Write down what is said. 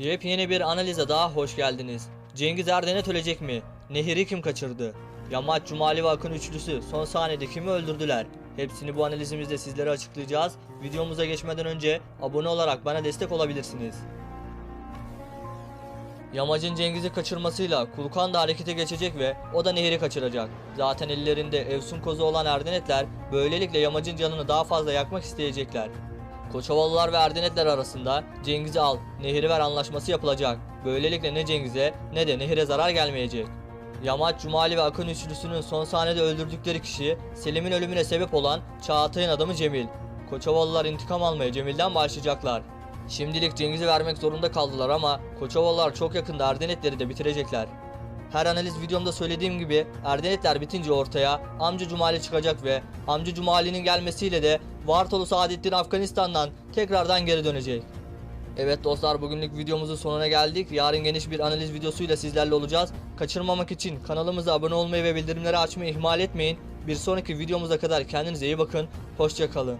Yepyeni bir analize daha hoş geldiniz. Cengiz Erdenet ölecek mi? Nehir'i kim kaçırdı? Yamaç Cumali ve Akın üçlüsü son sahnede kimi öldürdüler? Hepsini bu analizimizde sizlere açıklayacağız. Videomuza geçmeden önce abone olarak bana destek olabilirsiniz. Yamacın Cengiz'i kaçırmasıyla Kulkan da harekete geçecek ve o da Nehir'i kaçıracak. Zaten ellerinde Efsun kozu olan Erdenetler böylelikle Yamacın canını daha fazla yakmak isteyecekler. Koçovalılar ve Erdenetler arasında Cengiz'i al, Nehir'i ver anlaşması yapılacak. Böylelikle ne Cengiz'e ne de Nehir'e zarar gelmeyecek. Yamaç, Cumali ve Akın üçlüsünün son sahnede öldürdükleri kişi Selim'in ölümüne sebep olan Çağatay'ın adamı Cemil. Koçovalılar intikam almaya Cemil'den başlayacaklar. Şimdilik Cengiz'i vermek zorunda kaldılar ama Koçovalılar çok yakında Erdenetleri de bitirecekler. Her analiz videomda söylediğim gibi Erdenetler bitince ortaya amca Cumali çıkacak ve amca Cumali'nin gelmesiyle de Vartolu Saadettin Afganistan'dan tekrardan geri dönecek. Evet dostlar bugünlük videomuzun sonuna geldik. Yarın geniş bir analiz videosuyla sizlerle olacağız. Kaçırmamak için kanalımıza abone olmayı ve bildirimleri açmayı ihmal etmeyin. Bir sonraki videomuza kadar kendinize iyi bakın. Hoşçakalın.